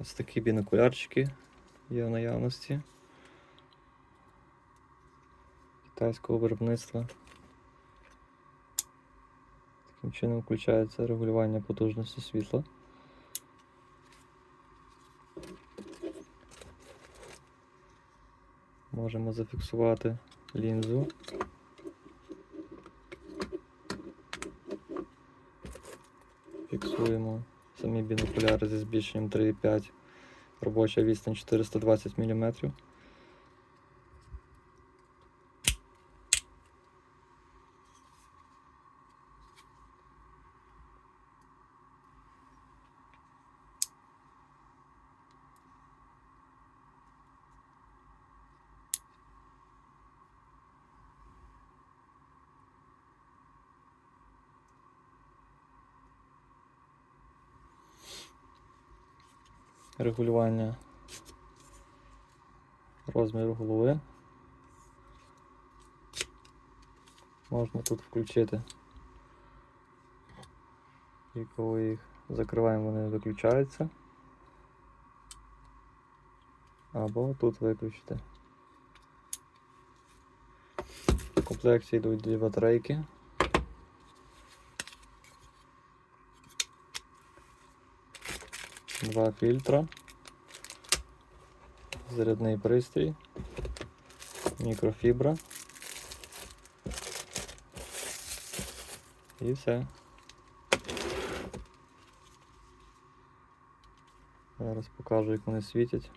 Ось такі бінокулярчики є в наявності. Китайського виробництва. Таким чином включається регулювання потужності світла. Можемо зафіксувати лінзу. Фіксуємо самі бінокуляри зі збільшенням 3,5. Робоча відстань 420 мм. Регулювання розміру голови. Можна тут включити. І коли їх закриваємо, вони виключаються. Або тут виключити. В комплекті йдуть дві батарейки. Два фільтра. Зарядний пристрій. Мікрофібра. І все. Зараз покажу, як вони світять.